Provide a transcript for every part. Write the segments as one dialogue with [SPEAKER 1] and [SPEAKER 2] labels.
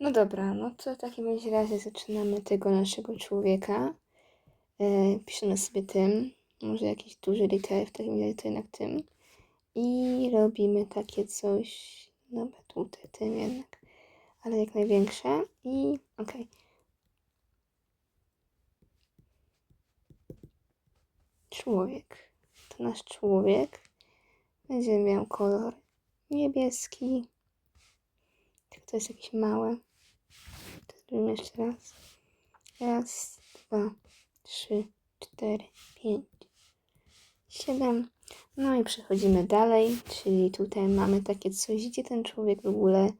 [SPEAKER 1] No dobra, no to w takim razie zaczynamy tego naszego człowieka. E, piszemy sobie tym, może jakiś duży liter, w takim razie to jednak tym. I robimy takie coś, no tutaj tym jednak, ale jak największe. I okej. Człowiek. To nasz człowiek. Będzie miał kolor niebieski. To jest jakieś małe. Zrobimy jeszcze raz. Raz, dwa, trzy, cztery, pięć, siedem. No i przechodzimy dalej, czyli tutaj mamy takie coś, gdzie ten człowiek w ogóle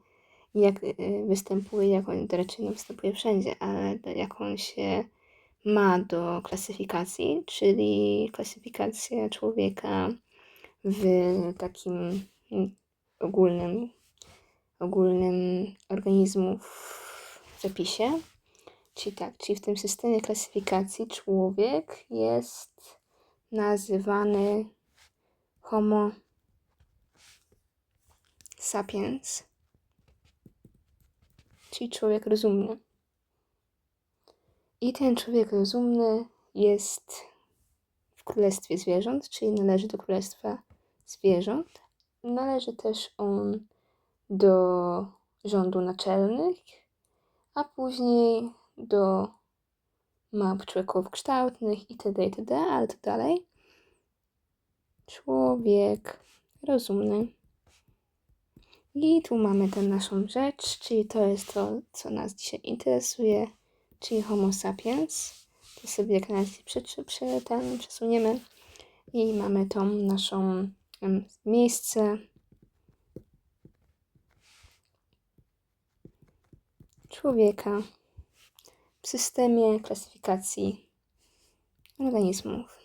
[SPEAKER 1] jak y, występuje, jak on raczej występuje wszędzie, ale jak on się ma do klasyfikacji, czyli klasyfikacja człowieka w takim ogólnym, ogólnym organizmu w zapisie. Czyli tak, czyli w tym systemie klasyfikacji człowiek jest nazywany Homo sapiens, czyli człowiek rozumny. I ten człowiek rozumny jest w królestwie zwierząt, czyli należy do królestwa zwierząt. Należy też on do rządu naczelnych, a później do map człowieków kształtnych itd., itd., ale to dalej. Człowiek rozumny. I tu mamy tę naszą rzecz, czyli to jest to, co nas dzisiaj interesuje, czyli Homo sapiens. To sobie jak na razie prze, prze, ten, przesuniemy i mamy tą naszą em, miejsce. Człowieka w systemie klasyfikacji organizmów.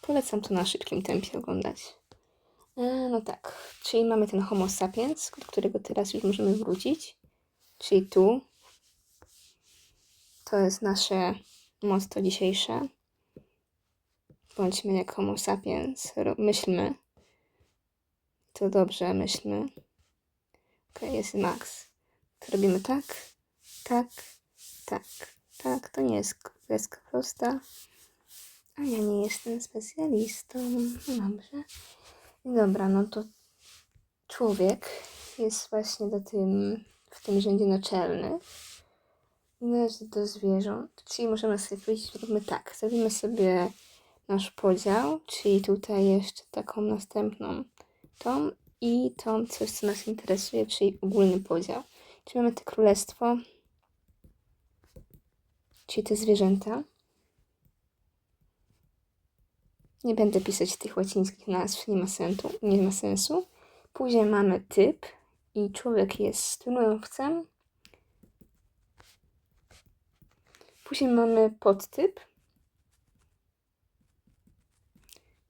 [SPEAKER 1] Polecam to na szybkim tempie oglądać. E, no tak, czyli mamy ten Homo sapiens, do którego teraz już możemy wrócić. Czyli tu. To jest nasze motto dzisiejsze. Bądźmy jak Homo sapiens. Myślmy. To dobrze, myślmy. Ok, jest max. To robimy tak, tak, tak, tak. To nie jest kreska prosta. A ja nie jestem specjalistą. Dobrze. Dobra, no to człowiek jest właśnie do tym, w tym rzędzie naczelny. Należy do zwierząt, czyli możemy sobie powiedzieć, robimy tak, zrobimy sobie nasz podział, czyli tutaj jeszcze taką następną tą i tą coś, co nas interesuje, czyli ogólny podział. Czyli mamy te królestwo, czyli te zwierzęta. Nie będę pisać tych łacińskich nazw, nie ma sensu. Nie ma sensu. Później mamy typ i człowiek jest stronowcem. Później mamy podtyp.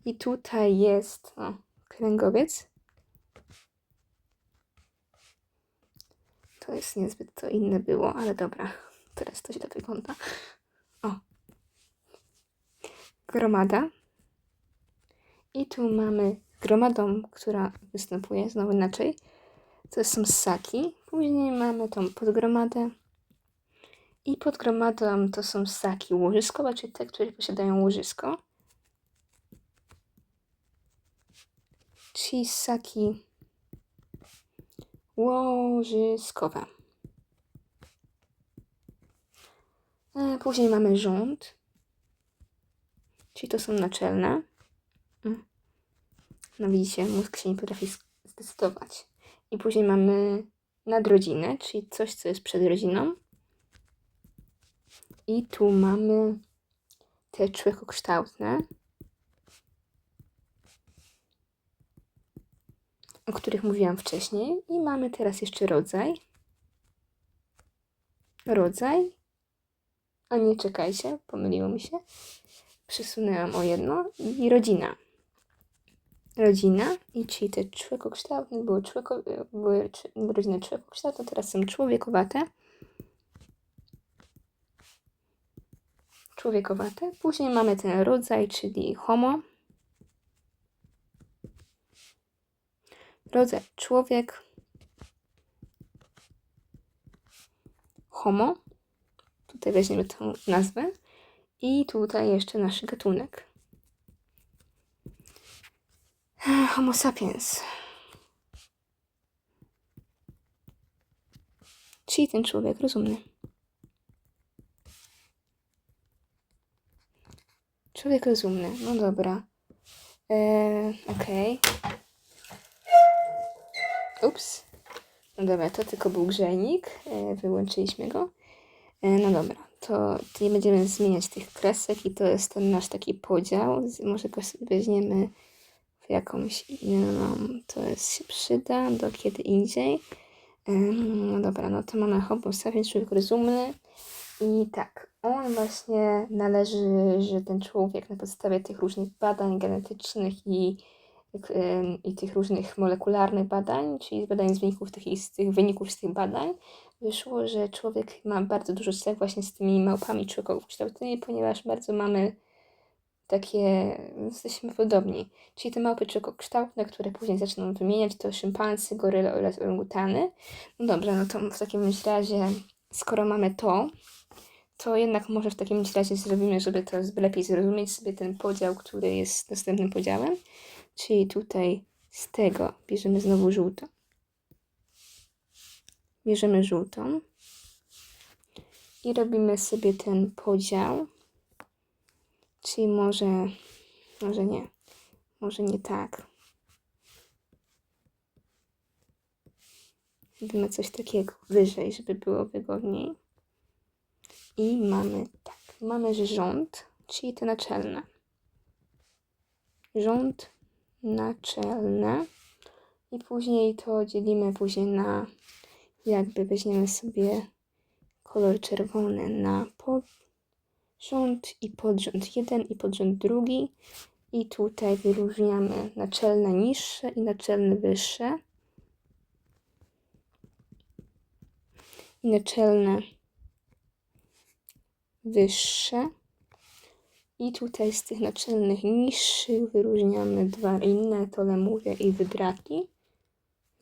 [SPEAKER 1] I tutaj jest o, kręgowiec. To jest niezbyt to inne było, ale dobra. Teraz to źle wygląda. O. Gromada. I tu mamy gromadą, która występuje znowu inaczej. To są ssaki. Później mamy tą podgromadę. I pod gromadą to są ssaki łożyskowe, czyli te, które posiadają łożysko. Czyli ssaki łożyskowe. E, Później mamy rząd, czyli to są naczelne. Mm. No widzicie, mózg się nie potrafi zdecydować. I później mamy nadrodzinę, czyli coś, co jest przed rodziną. I tu mamy te człowiekokształtne, o których mówiłam wcześniej. I mamy teraz jeszcze rodzaj. Rodzaj. A nie, czekajcie, pomyliło mi się. Przesunęłam o jedno. I rodzina. Rodzina, i czyli te człowiekokształtne były, człowieko, były rodziny człowiekokształtne, teraz są człowiekowate. człowiekowate. Później mamy ten rodzaj, czyli homo. Rodzaj człowiek. Homo. Tutaj weźmiemy tą nazwę. I tutaj jeszcze nasz gatunek. Homo sapiens. Czyli ten człowiek rozumny. Człowiek rozumny. No dobra. Eee, Okej. Ups. No dobra, to tylko był grzejnik. E, wyłączyliśmy go. E, no dobra, to, nie będziemy zmieniać tych kresek i to jest ten nasz taki podział. Może go weźmiemy w jakąś inną. To jest się przyda do kiedy indziej. Em, No dobra, no to mamy homo sapiens, człowiek rozumny. I tak, on właśnie należy, że ten człowiek na podstawie tych różnych badań genetycznych i, i tych różnych molekularnych badań, czyli z badań z wyników tych, z tych wyników z tych badań, wyszło, że człowiek ma bardzo dużo cech właśnie z tymi małpami człowiekokształtnymi, ponieważ bardzo mamy takie, jesteśmy podobni. Czyli te małpy człowiekokształtne, które później zaczną wymieniać, to szympansy, goryle oraz orangutany. No dobrze, no to w takim razie, skoro mamy to, to jednak może w takim razie zrobimy, żeby to lepiej zrozumieć sobie ten podział, który jest następnym podziałem. Czyli tutaj z tego bierzemy znowu żółtą. Bierzemy żółtą i robimy sobie ten podział. Czyli może, może nie, może nie tak. Robimy coś takiego wyżej, żeby było wygodniej. I mamy tak, mamy rząd, czyli te naczelne. Rząd naczelne. I później to dzielimy później na, jakby weźmiemy sobie kolor czerwony na podrząd i podrząd jeden i podrząd drugi. I tutaj wyróżniamy naczelne niższe i naczelne wyższe. I naczelne wyższe. I tutaj z tych naczelnych niższych wyróżniamy dwa inne, to lemury i wybraki.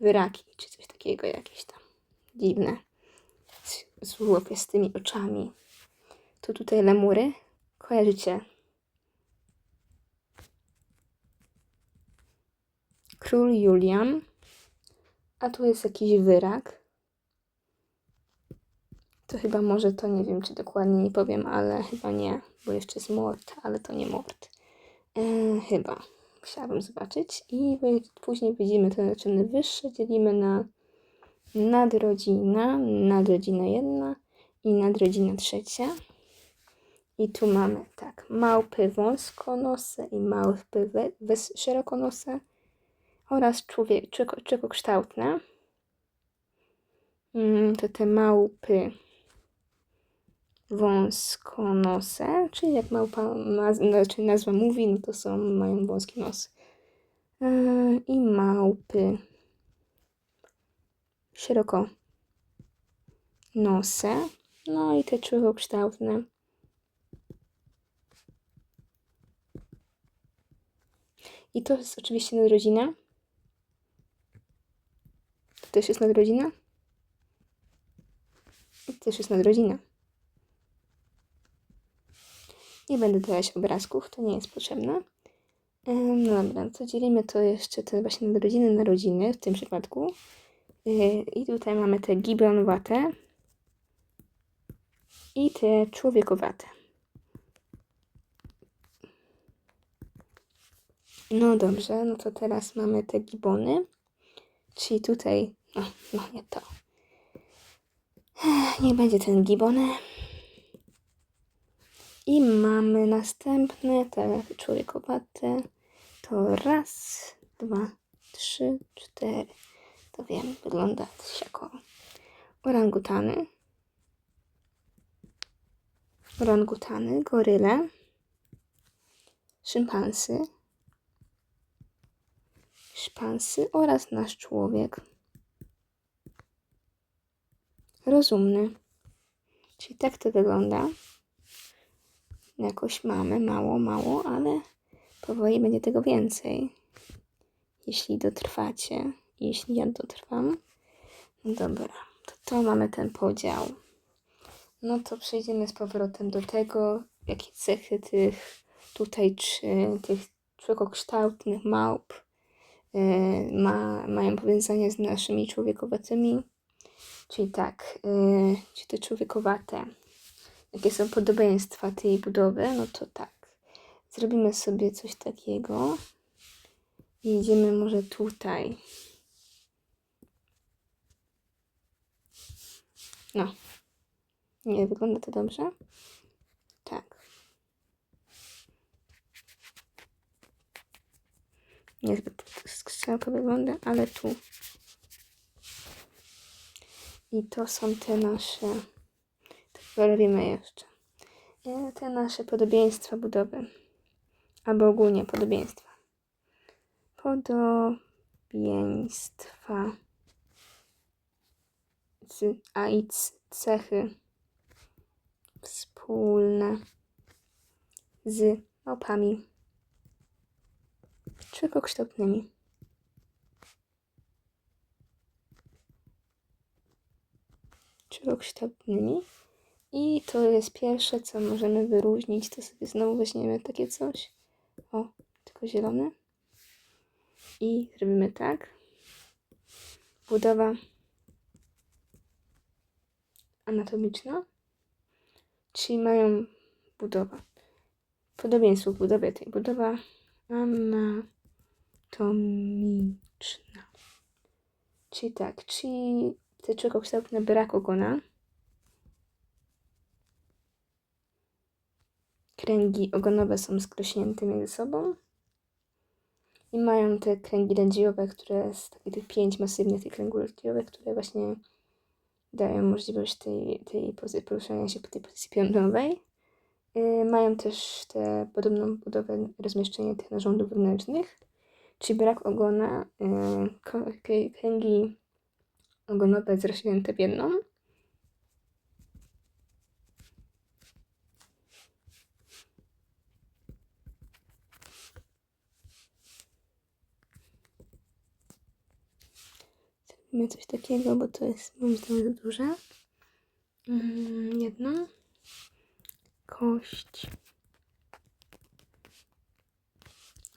[SPEAKER 1] Wyraki, czy coś takiego jakieś tam dziwne. Z, z łopiastymi oczami. To tutaj lemury. Kojarzycie? Król Julian. A tu jest jakiś wyrak. To chyba może to nie wiem, czy dokładnie nie powiem, ale chyba nie, bo jeszcze jest mord, ale to nie mord. E, chyba. Musiałabym zobaczyć. I później widzimy te naczelne wyższe, dzielimy na nadrodzina, nadrodzina jedna i nadrodzina trzecia. I tu mamy tak, małpy wąskonose i małpy we, wes, szerokonose oraz człowiek, człeko- człowiekokształtne. Mm, To te małpy wąskonose, czyli jak małpa naz- znaczy nazwa mówi, no to są, mają wąskie nosy. Yy, I małpy szeroko nose, no i te człowiekokształtne. I to jest oczywiście nadrodzina. To też jest nadrodzina. To też jest nadrodzina. Nie będę dawać obrazków, to nie jest potrzebne. No dobra, to dzielimy to jeszcze te właśnie nadrodziny na rodziny w tym przypadku. Yy, I tutaj mamy te giblonowate i te człowiekowate. No dobrze, no to teraz mamy te gibony, czyli tutaj, no, no nie to. Ech, Niech będzie ten gibony. I mamy następne, te człowiekowate. To raz, dwa, trzy, cztery. To wiem, wygląda siako. Orangutany. Orangutany, goryle. Szympansy. Szpansy oraz nasz człowiek. Rozumny. Czyli tak to wygląda. Jakoś mamy, mało, mało, ale powoli będzie tego więcej. Jeśli dotrwacie, jeśli ja dotrwam. No dobra, to to mamy ten podział. No to przejdziemy z powrotem do tego, jakie cechy tych tutaj, czy tych człowiekokształtnych małp yy, ma, mają powiązanie z naszymi człowiekowatymi. Czyli tak, yy, czy te człowiekowate, jakie są podobieństwa tej budowy, no to tak. Zrobimy sobie coś takiego. I idziemy może tutaj. No. Nie wygląda to dobrze? Tak. Niezbyt strzałka wygląda, ale tu. I to są te nasze. To robimy jeszcze. E, Te nasze podobieństwa budowy. Albo ogólnie podobieństwa. Podobieństwa. C- A i c- cechy wspólne z małpami człowiekokształtnymi. Człowiekokształtnymi. I to jest pierwsze, co możemy wyróżnić. To sobie znowu weźmiemy takie coś. O, tylko zielone. I zrobimy tak. Budowa anatomiczna. Czyli mają budowa. Podobieństwo budowie tej. Budowa anatomiczna. Czyli tak, czyli te człowiekokształtne brak ogona. Kręgi ogonowe są skrośnięte między sobą. I mają te kręgi rędziowe, które z takich tych pięć masywnych tych kręgów rędziowych, które właśnie dają możliwość tej, tej pozy poruszania się po tej pozycji pionowej. Yy, mają też tę podobną budowę, rozmieszczenie tych narządów wewnętrznych, czyli brak ogona, krę- kręgi ogonowe zrośnięte w jedną. Zrobimy coś takiego, bo to jest moim zdaniem za duże. Mm, jedną kość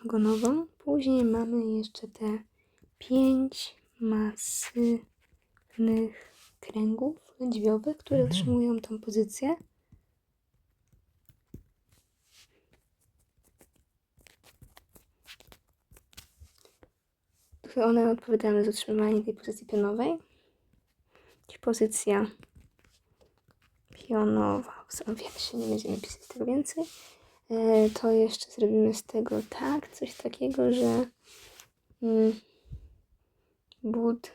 [SPEAKER 1] ogonową. Później mamy jeszcze te pięć masywnych kręgów lędźwiowych, które utrzymują tą pozycję. One odpowiadają za utrzymywanie tej pozycji pionowej. Pozycja pionowa. Są wiersze, nie będziemy pisać tego więcej. E, to jeszcze zrobimy z tego tak, coś takiego, że mm, bud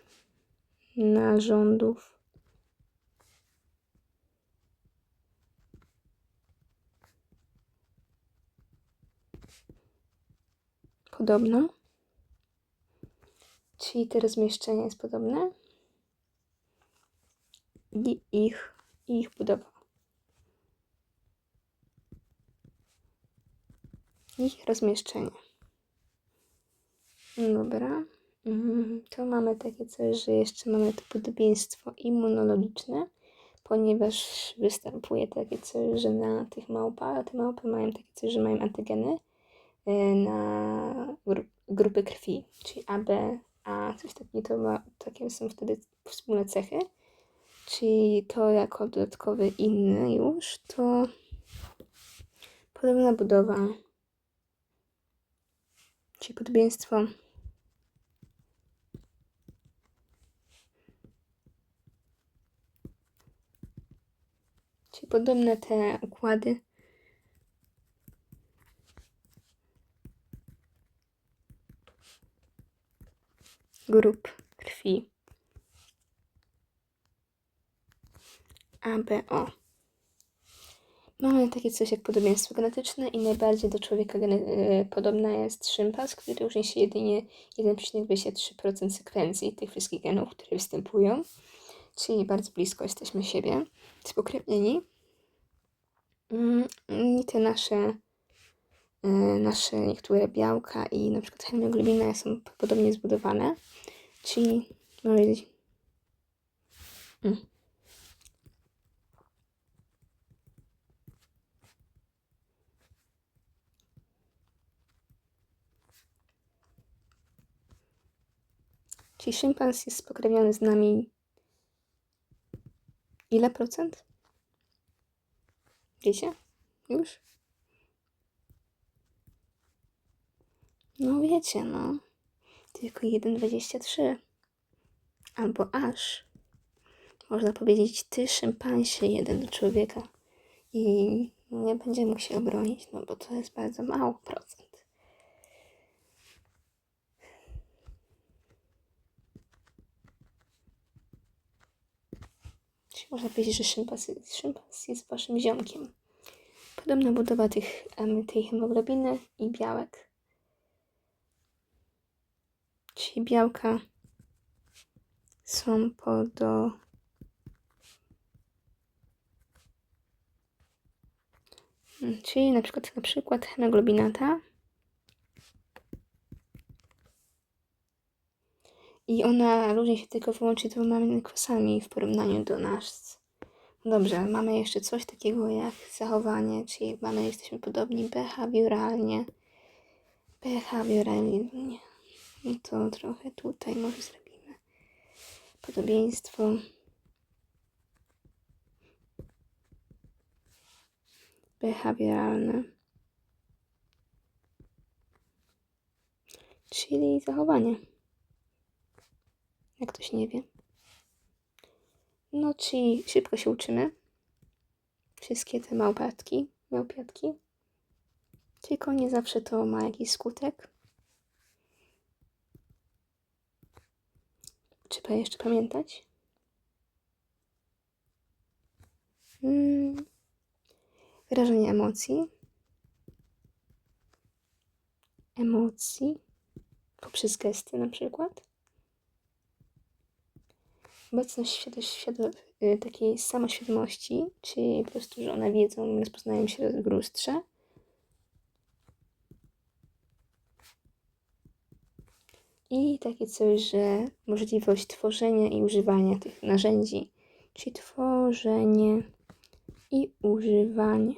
[SPEAKER 1] narządów podobno. Czyli to rozmieszczenie jest podobne. I ich, i ich budowa. Ich rozmieszczenie. Dobra. Mhm, To mamy takie coś, że jeszcze mamy to podobieństwo immunologiczne, ponieważ występuje takie coś, że na tych małpach, te małpy mają takie coś, że mają antygeny e, na gru- grupy krwi, czyli AB, A, coś takiego, ma, takie są wtedy wspólne cechy. Czyli to jako dodatkowy inny już, to podobna budowa, czyli podobieństwo Czyli podobne te układy. Grup krwi. ABO. Mamy takie coś jak podobieństwo genetyczne i najbardziej do człowieka y, podobna jest szympas, który różni się jedynie 1,23% sekwencji tych wszystkich genów, które występują. Czyli bardzo blisko jesteśmy siebie, spokrewnieni. Mm, I te nasze, nasze niektóre białka i na przykład hemoglobina są podobnie zbudowane, czyli mamy mm. Czyli szympans jest spokrewniony z nami ile procent? Wiecie? Już? No wiecie, no. Tylko 1,23. Albo aż. Można powiedzieć ty szympansie jeden do człowieka. I nie będzie mógł się obronić, no bo to jest bardzo mało procent. Można powiedzieć, że szympans, szympans jest waszym ziomkiem. Podobna budowa tych, tej hemoglobiny i białek. Czyli białka są podo... Mm, Czyli na przykład, na przykład hemoglobinata i ona różni się tylko wyłącznie dwoma kwasami w porównaniu do nas. Dobrze, mamy jeszcze coś takiego jak zachowanie, czyli mamy, jesteśmy podobni behawioralnie. Behawioralnie. No to trochę tutaj może zrobimy. Podobieństwo. Behawioralne. Czyli zachowanie. Jak ktoś nie wie. No, czyli szybko się uczymy. Wszystkie te małpatki, małpiatki. Tylko nie zawsze to ma jakiś skutek. Trzeba jeszcze pamiętać. Mm. Wyrażenie emocji. Emocji poprzez gesty na przykład. Obecność świado- świado- y, takiej samoświadomości, czyli po prostu, że one wiedzą, rozpoznają się w lustrze. I takie coś, że możliwość tworzenia i używania tych narzędzi, czyli tworzenie i używanie.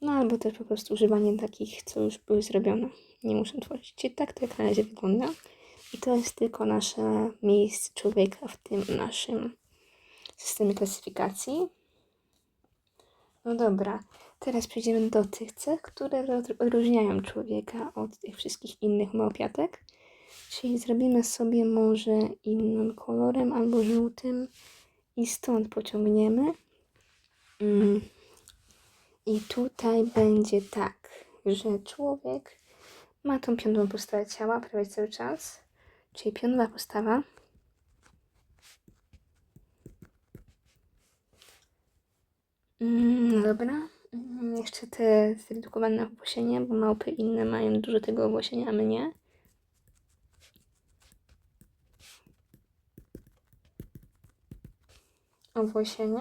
[SPEAKER 1] No albo też po prostu używanie takich, co już były zrobione. Nie muszę tworzyć. Czyli tak to jak na razie wygląda. I to jest tylko nasze miejsce człowieka w tym naszym systemie klasyfikacji. No dobra, teraz przejdziemy do tych cech, które odróżniają człowieka od tych wszystkich innych małpiatek. Czyli zrobimy sobie może innym kolorem albo żółtym i stąd pociągniemy. Mm. I tutaj będzie tak, że człowiek ma tą pionową postawę ciała prawie cały czas. Czyli pionowa postawa. Mm, dobra. Mm, Jeszcze te zredukowane owłosienie, bo małpy inne mają dużo tego owłosienia, a my nie. Owłosienie.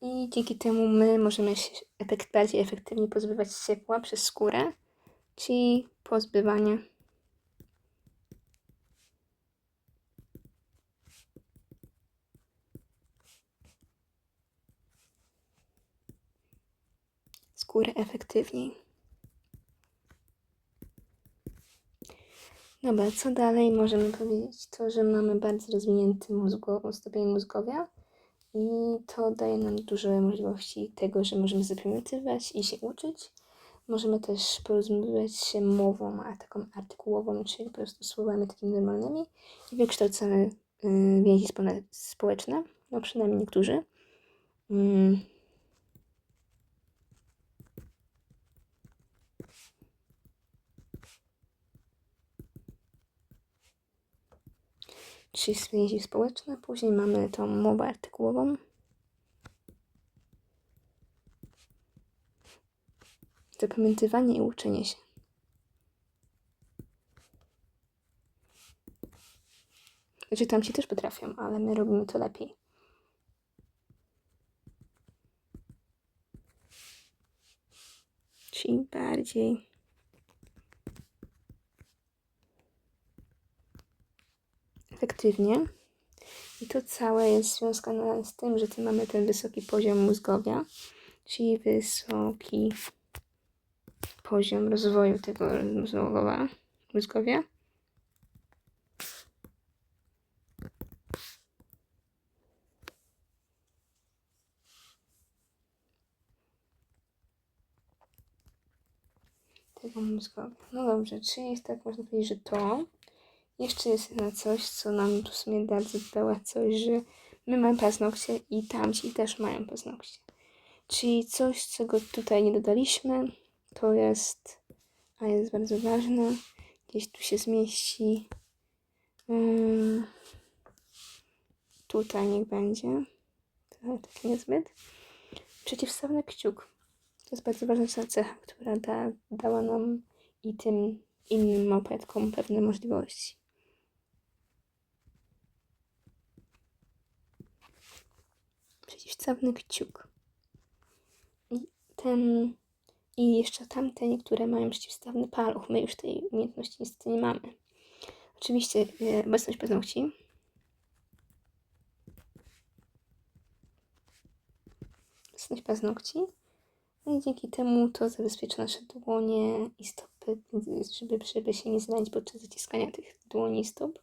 [SPEAKER 1] I dzięki temu my możemy się efekt, bardziej efektywnie pozbywać ciepła przez skórę, czyli pozbywanie. Skóry efektywniej. Dobra, co dalej możemy powiedzieć? To, że mamy bardzo rozwinięty mózgo, stopień mózgowia i to daje nam duże możliwości tego, że możemy zapamiętywać i się uczyć. Możemy też porozumiewać się mową, a taką artykułową, czyli po prostu słowami takimi normalnymi i wykształcamy y, więzi społeczne, no przynajmniej niektórzy. Czyli więzi społeczne, później mamy tą mowę artykułową. Zapamiętywanie i uczenie się. Znaczy tamci też potrafią, ale my robimy to lepiej. Czyli bardziej. Efektywnie. I to całe jest związane z tym, że tu mamy ten wysoki poziom mózgowia, czyli wysoki poziom rozwoju tego mózgowa, mózgowia. Tego mózgowia. No dobrze, czyli tak można powiedzieć, że to. Jeszcze jest na coś, co nam tu w sumie bardzo dała coś, że my mamy paznokcie i tamci też mają paznokcie. Czyli coś, czego tutaj nie dodaliśmy, to jest, a jest bardzo ważne, gdzieś tu się zmieści. Tutaj niech będzie. To tak niezbyt. Przeciwstawny kciuk. To jest bardzo ważna cecha, która da, dała nam i tym innym małpetkom pewne możliwości. Przeciwstawny kciuk. I ten i jeszcze tamte niektóre mają przeciwstawny paluch. My już tej umiejętności niestety nie mamy. Oczywiście e, obecność paznokci. Obecność paznokci. No i dzięki temu to zabezpiecza nasze dłonie i stopy, żeby, żeby się nie zranić podczas zaciskania tych dłoni i stóp,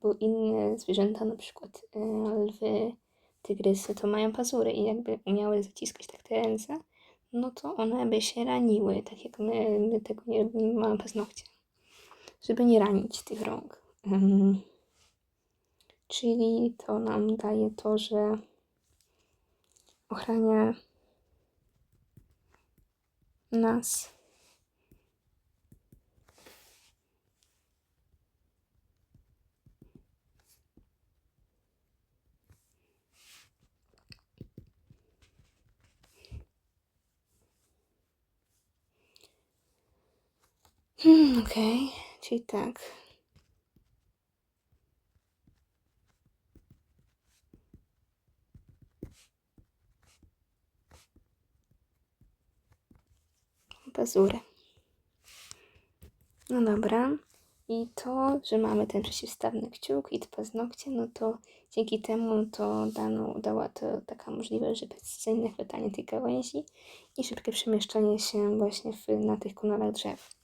[SPEAKER 1] bo inne zwierzęta, na przykład e, lwy, tygrysy, to mają pazury i jakby umiały zaciskać tak te ręce, no to one by się raniły, tak jak my, my tego nie robimy, mamy paznokcie, żeby nie ranić tych rąk. Mhm. Czyli to nam daje to, że ochrania nas. Hmm, okej, czyli tak. Pazury. No dobra. I to, że mamy ten przeciwstawny kciuk i te paznokcie, no to dzięki temu to dano, dała to taka możliwość, że precyzyjne chwytanie tej gałęzi i szybkie przemieszczanie się właśnie w, na tych konarach drzew.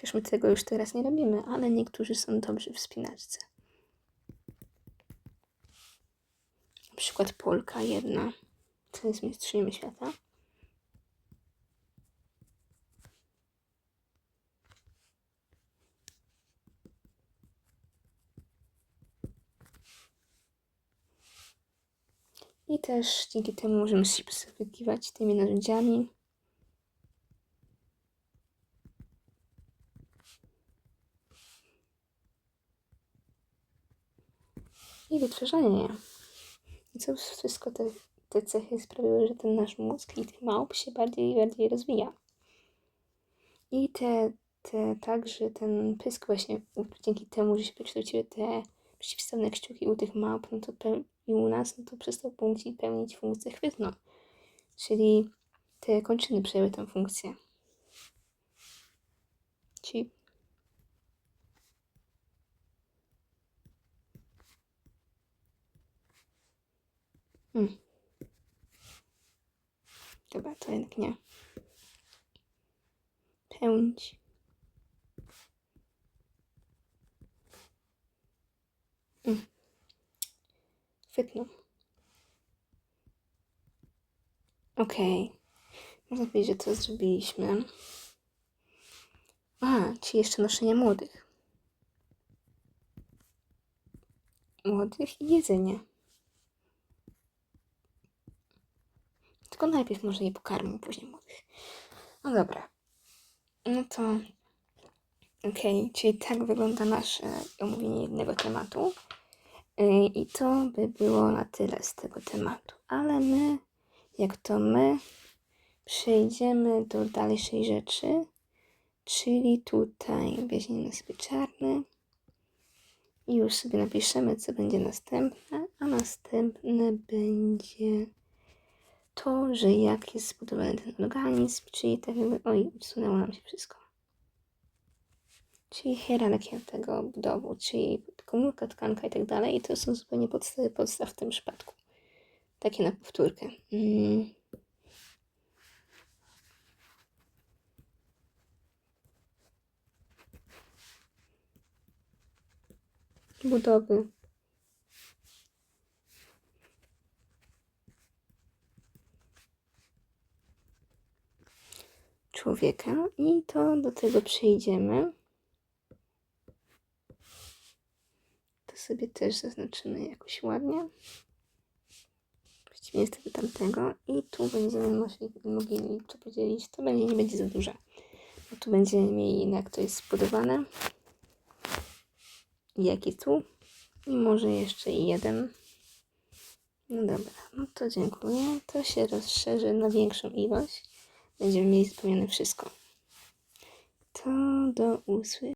[SPEAKER 1] Chociaż my tego już teraz nie robimy, ale niektórzy są dobrzy w spinaczce. Na przykład Polka jedna, co jest mistrzynią świata. I też dzięki temu możemy się posługiwać tymi narzędziami. I wytwarzanie je. I co wszystko te, te cechy sprawiły, że ten nasz mózg i tych małp się bardziej i bardziej rozwija. I te, te także ten pysk właśnie dzięki temu, że się przekształciły te przeciwstawne kciuki u tych małp, no to i u nas, no to przestał punkci pełnić funkcję chwytną. Czyli te kończyny przejęły tę funkcję. Czyli Hmm. Dobra, to jednak nie. Pełnić. Hmm. Chwytną. Okej. Okay. Można powiedzieć, że to zrobiliśmy. A, czy jeszcze noszenie młodych. Młodych i jedzenie. Tylko najpierw może je pokarmię, później młodych. No dobra. No to okej, okay, czyli tak wygląda nasze omówienie jednego tematu. Y, I to by było na tyle z tego tematu. Ale my, jak to my, przejdziemy do dalszej rzeczy, czyli tutaj weźmiemy sobie czarny i już sobie napiszemy, co będzie następne, a następne będzie to, że jak jest zbudowany ten organizm, czyli tak jakby, oj, odsunęło nam się wszystko. Czyli hierarchia tego budowu, czyli komórka, tkanka i tak dalej. I to są zupełnie podstawy podstaw w tym przypadku. Takie na powtórkę. Mm. Budowy człowieka i to do tego przejdziemy. To sobie też zaznaczymy jakoś ładnie. Przeciwnie z tego tamtego. I tu będziemy mogli, to podzielić. To będzie, nie będzie za duże. Bo tu będziemy mieli jak to jest zbudowane. I jaki tu. I może jeszcze jeden. No dobra, no to dziękuję. To się rozszerzy na większą ilość. Będziemy mieli spełnione wszystko. To do usłyszenia.